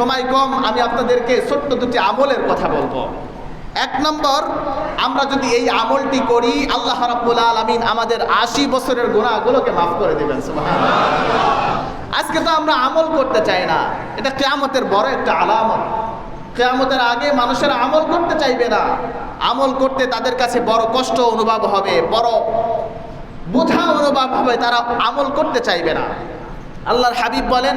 সময় কম, আমি আপনাদেরকে ছোট্ট দুটি আমলের কথা বলব। এক নম্বর, আমরা যদি এই আমলটি করি, আল্লাহ রাব্বুল আলামিন আমাদের আশি বছরের গুণাগুলোকে মাফ করে দেবেন আজকে তো আমরা আমল করতে চাই না, এটা কেয়ামতের বড় একটা আলামত। কেয়ামতের আগে মানুষের আমল করতে চাইবে না। আমল করতে তাদের কাছে বড় কষ্ট অনুভব হবে, বড় বোঝা অনুভব হবে, তারা আমল করতে চাইবে না। আল্লাহর হাবিব বলেন,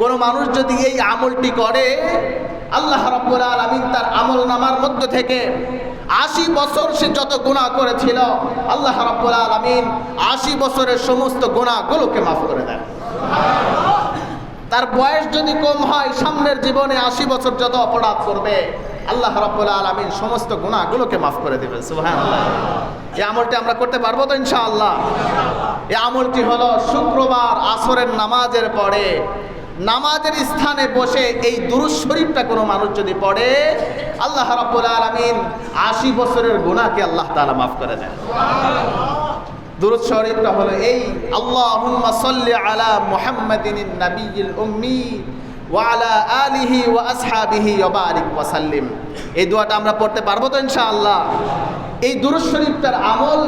কোনো মানুষ যদি এই আমলটি করে, আল্লাহ রাব্বুল আলামিন তার আমল নামার মধ্য থেকে আশি বছর সে যত গুণা করেছিল, আল্লাহ রাব্বুল আলামিন আশি বছরের সমস্ত গুণাগুলোকে মাফ করে দেন। তার বয়স যদি কম হয়, সামনের জীবনে আশি বছর যত অপরাধ করবে, আল্লাহ রাব্বুল আলামিন সমস্ত গুণাগুলোকে মাফ করে দেবেন, সুবহানাল্লাহ। এই আমলটি আমরা করতে পারব তো ইনশাআল্লাহ? এই আমলটি হলো শুক্রবার আসরের নামাজের পরে। নামাজের স্থানে বসে এই দুরুজ শরীফটা কোনো মানুষ যদি পড়ে, আল্লাহ রাব্বুল আলামিন আশি বছরের গুনাহকে আল্লাহ তাআলা মাফ করে দেন। দুরুদ শরীফটা হলো এই, আল্লাহুম্মা সাল্লি আলা মুহাম্মাদিন নাবিয়িল উম্মি ওয়া আলা আলিহি ওয়া আসহাবিহি ওয়া বারিক ওয়া সাল্লিম। এই দোয়াটা আমরা পড়তে পারব তো ইনশাআল্লাহ। এই দুরুদ শরীফটার আমল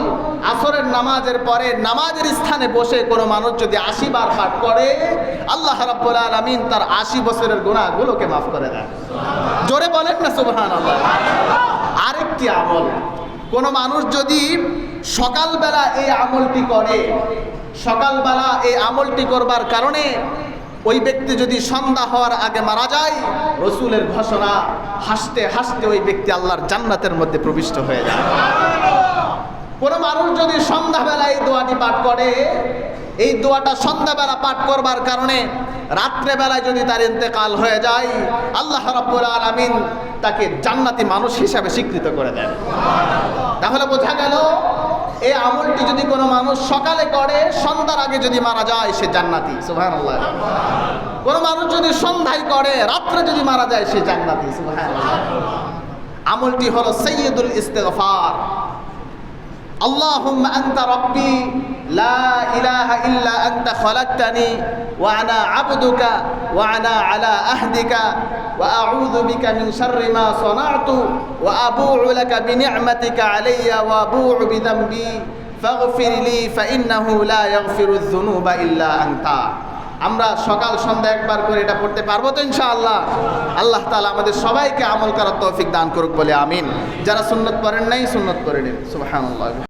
আসরের নামাজের পরে নামাজের স্থানে বসে কোনো মানুষ যদি আশি বার পাঠ করে, আল্লাহ রাব্বুল আলামিন তার আশি বছরের গুনাহগুলোকে মাফ করে দেন। জোরে বলেন না, সুবহানাল্লাহ। আরেকটি আমল। কোনো মানুষ যদি সকালবেলা এই আমলটি করে, সকালবেলা এই আমলটি করবার কারণে ওই ব্যক্তি যদি সন্ধ্যা হওয়ার আগে মারা যায়, রসুলের ঘোষণা, হাসতে হাসতে ওই ব্যক্তি আল্লাহর জান্নাতের মধ্যে প্রবিষ্ট হয়ে যায়। কোনো মানুষ যদি সন্ধ্যাবেলায় এই দোয়াটি পাঠ করে, এই দোয়াটা সন্ধ্যাবেলা পাঠ করবার কারণে রাত্রেবেলায় যদি তার ইন্তেকাল হয়ে যায়, আল্লাহ রাব্বুল আলামিন তাকে জান্নাতি মানুষ হিসাবে স্বীকৃত করে দেন। তাহলে বোঝা গেল এই আমলটি যদি কোনো মানুষ সকালে করে, সন্ধ্যার আগে যদি মারা যায়, সে জান্নাতি। সুহান কোনো মানুষ যদি সন্ধ্যায় করে, রাত্রে যদি মারা যায়, সে জান্নাতি। সুহান আমলটি হলো সৈয়দুল ইস্তেগফার। اللهم أنت ربي لا إله إلا أنت خلقتني وأنا عبدك وأنا على أهدك وأعوذ بك من شر ما صنعت وأبوع لك بنعمتك علي وأبوع بذنبي فاغفر لي فإنه لا يغفر الذنوب إلا أنت আমরা সকাল সন্ধ্যা একবার করে এটা পড়তে পারবো তো ইনশাআল্লাহ আল্লাহ তাআলা আমাদের সবাইকে আমল করার তৌফিক দান করুক বলে আমিন যারা সুন্নত পড়েন নাই সুন্নত করে নিন সুবহানাল্লাহ